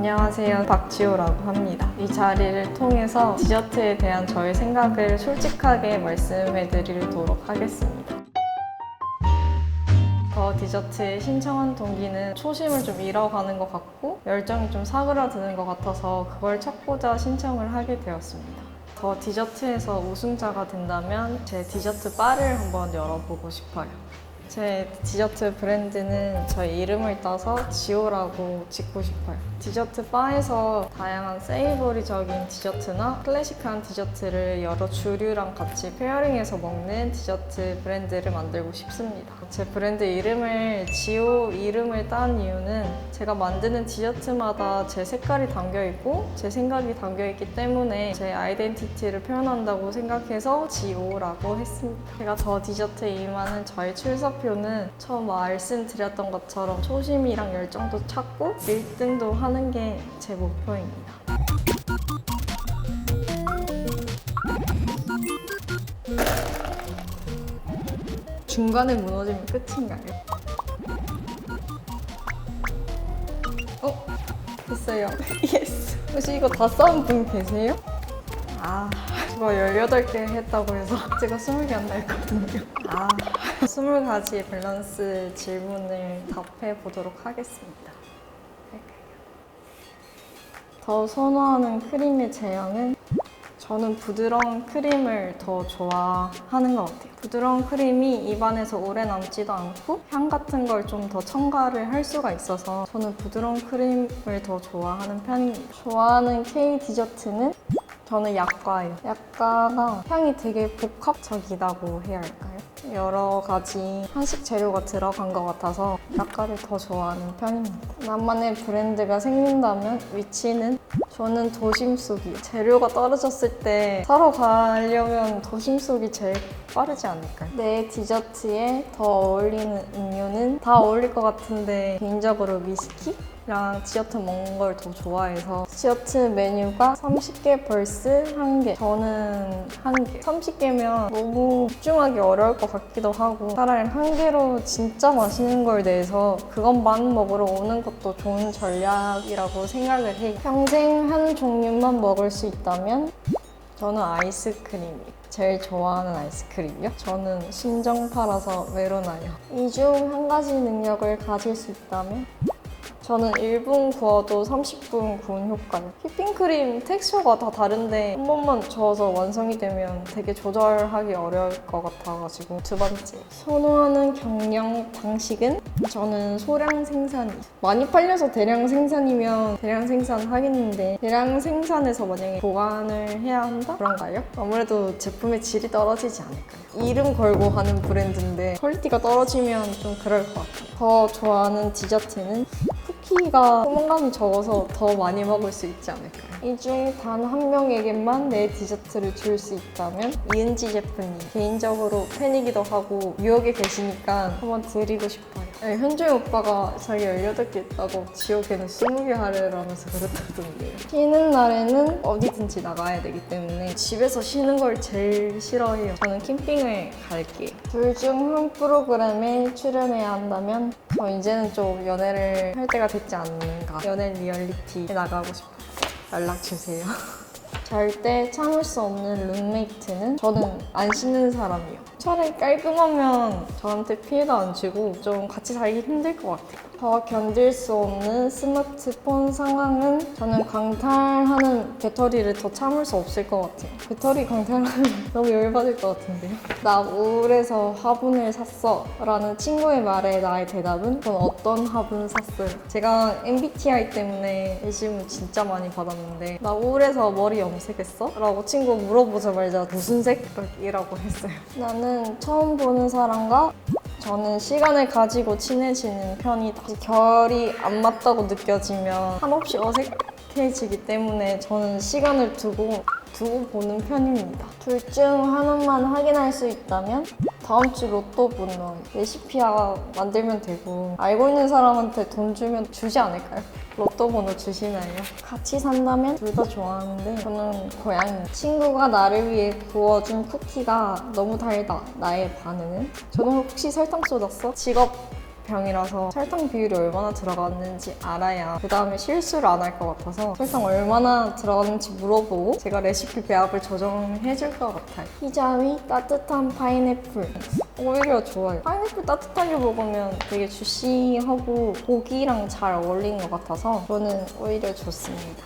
안녕하세요. 박지호라고 합니다. 이 자리를 통해서 디저트에 대한 저의 생각을 솔직하게 말씀해 드리도록 하겠습니다. 더 디저트에 신청한 동기는 초심을 좀 잃어가는 것 같고 열정이 좀 사그라드는 것 같아서 그걸 찾고자 신청을 하게 되었습니다. 더 디저트에서 우승자가 된다면 제 디저트 바를 한번 열어보고 싶어요. 제 디저트 브랜드는 저희 이름을 따서 지오라고 짓고 싶어요. 디저트 바에서 다양한 세이버리적인 디저트나 클래식한 디저트를 여러 주류랑 같이 페어링해서 먹는 디저트 브랜드를 만들고 싶습니다. 제 브랜드 이름을 지오 이름을 딴 이유는 제가 만드는 디저트마다 제 색깔이 담겨 있고 제 생각이 담겨 있기 때문에 제 아이덴티티를 표현한다고 생각해서 지오라고 했습니다. 제가 더 디저트에 임하는 저의 출사표는 처음 말씀드렸던 것처럼 초심이랑 열정도 찾고 1등도 하는 게 제 목표입니다. 중간에 무너지면 끝인가요? 어? 됐어요. 예스. 혹시 이거 다 싸운 분 계세요? 아, 저 18개 했다고 해서 제가 20개 안 나왔거든요. 아, 20가지의 밸런스 질문을 답해 보도록 하겠습니다. 더 선호하는 크림의 제형은 저는 부드러운 크림을 더 좋아하는 것 같아요. 부드러운 크림이 입안에서 오래 남지도 않고 향 같은 걸 좀 더 첨가를 할 수가 있어서 저는 부드러운 크림을 더 좋아하는 편입니다. 좋아하는 K 디저트는 저는 약과예요. 약과가 향이 되게 복합적이다고 해야 할까요? 여러 가지 한식 재료가 들어간 것 같아서 약과를 더 좋아하는 편입니다. 나만의 브랜드가 생긴다면 위치는 저는 도심 속이 재료가 떨어졌을 때 사러 가려면 도심 속이 제일 빠르지 않을까요? 내 디저트에 더 어울리는 음료는 다 어울릴 것 같은데 개인적으로 위스키? 랑 디저트 먹는 걸 더 좋아해서 디저트 메뉴가 30개 벌스 1개 저는 1개 30개면 너무 집중하기 어려울 것 같기도 하고 차라리 한 개로 진짜 맛있는 걸 내서 그것만 먹으러 오는 것도 좋은 전략이라고 생각을 해요 평생 한 종류만 먹을 수 있다면 저는 아이스크림이 제일 좋아하는 아이스크림이요? 저는 신정파라서 메로나요. 이 중 한 가지 능력을 가질 수 있다면 저는 1분 구워도 30분 구운 효과요. 휘핑크림 텍스처가 다 다른데 한 번만 저어서 완성이 되면 되게 조절하기 어려울 것 같아가지고 두 번째 선호하는 경영 방식은 저는 소량 생산이 많이 팔려서 대량 생산이면 대량 생산 하겠는데 대량 생산에서 만약에 보관을 해야 한다? 그런가요? 아무래도 제품의 질이 떨어지지 않을까요? 이름 걸고 하는 브랜드인데 퀄리티가 떨어지면 좀 그럴 것 같아요. 더 좋아하는 디저트는 쿠 키가 포만감이 적어서 더 많이 먹을 수 있지 않을까요? 이 중 단 한 명에게만 내 디저트를 줄 수 있다면 이은지 제품이 개인적으로 팬이기도 하고 뉴욕에 계시니까 한번 드리고 싶어요. 네, 현주영 오빠가 자기 18개 있다고 지옥에는 20개 하래라면서 그랬다던데요. 쉬는 날에는 어디든지 나가야 되기 때문에 집에서 쉬는 걸 제일 싫어해요. 저는 캠핑을 갈게요. 둘 중 한 프로그램에 출연해야 한다면 저 이제는 좀 연애를 할 때가 됐지 않는가. 연애 리얼리티에 나가고 싶어요. 연락 주세요. 잘 때 참을 수 없는 룸메이트는 저는 안 씻는 사람이요. 차라리 깔끔하면 저한테 피해도 안 주고 좀 같이 살기 힘들 것 같아요. 더 견딜 수 없는 스마트폰 상황은 저는 강탈하는 배터리를 더 참을 수 없을 것 같아요. 배터리 강탈하면 너무 열받을 것 같은데요. 나 우울해서 화분을 샀어 라는 친구의 말에 나의 대답은 전 어떤 화분 샀어요. 제가 MBTI 때문에 의심을 진짜 많이 받았는데 나 우울해서 머리 염색했어? 라고 친구 물어보자마자 무슨 색이라고 했어요. 나는 처음 보는 사람과 저는 시간을 가지고 친해지는 편이다. 결이 안 맞다고 느껴지면 한없이 어색해지기 때문에 저는 시간을 두고 두고 보는 편입니다. 둘 중 하나만 확인할 수 있다면 다음 주 로또 번호 레시피야 만들면 되고 알고 있는 사람한테 돈 주면 주지 않을까요? 로또 번호 주시나요? 같이 산다면 둘 다 좋아하는데 저는 고양이 친구가 나를 위해 구워준 쿠키가 너무 달다 나의 반응은? 저는 혹시 설탕 쏟았어? 직업 병이라서 설탕 비율이 얼마나 들어갔는지 알아야 그 다음에 실수를 안 할 것 같아서 설탕 얼마나 들어갔는지 물어보고 제가 레시피 배합을 조정해 줄 것 같아요. 피자 위 따뜻한 파인애플. 오히려 좋아요. 파인애플 따뜻하게 먹으면 되게 주시하고 고기랑 잘 어울리는 것 같아서 저는 오히려 좋습니다.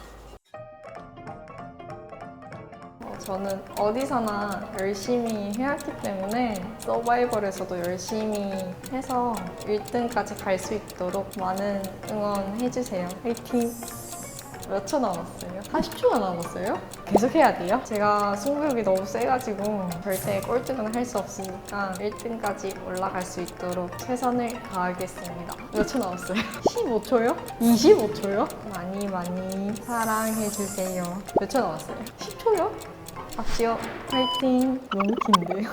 저는 어디서나 열심히 해왔기 때문에 서바이벌에서도 열심히 해서 1등까지 갈 수 있도록 많은 응원해주세요. 화이팅! 몇 초 남았어요? 40초가 남았어요? 계속 해야 돼요? 제가 승부욕이 너무 세가지고 절대 꼴등은 할 수 없으니까 1등까지 올라갈 수 있도록 최선을 다하겠습니다. 몇 초 남았어요? 15초요? 25초요? 많이 많이 사랑해주세요. 몇 초 남았어요? 10초요? 박지호 파이팅! 너무 긴데요?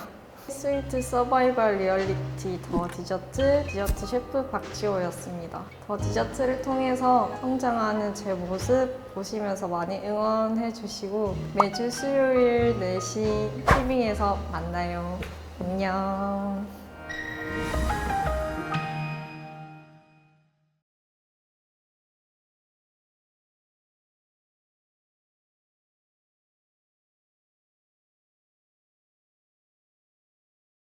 스위트 서바이벌 리얼리티 더 디저트 디저트 셰프 박지호였습니다. 더 디저트를 통해서 성장하는 제 모습 보시면서 많이 응원해 주시고 매주 수요일 4시 티빙에서 만나요. 안녕.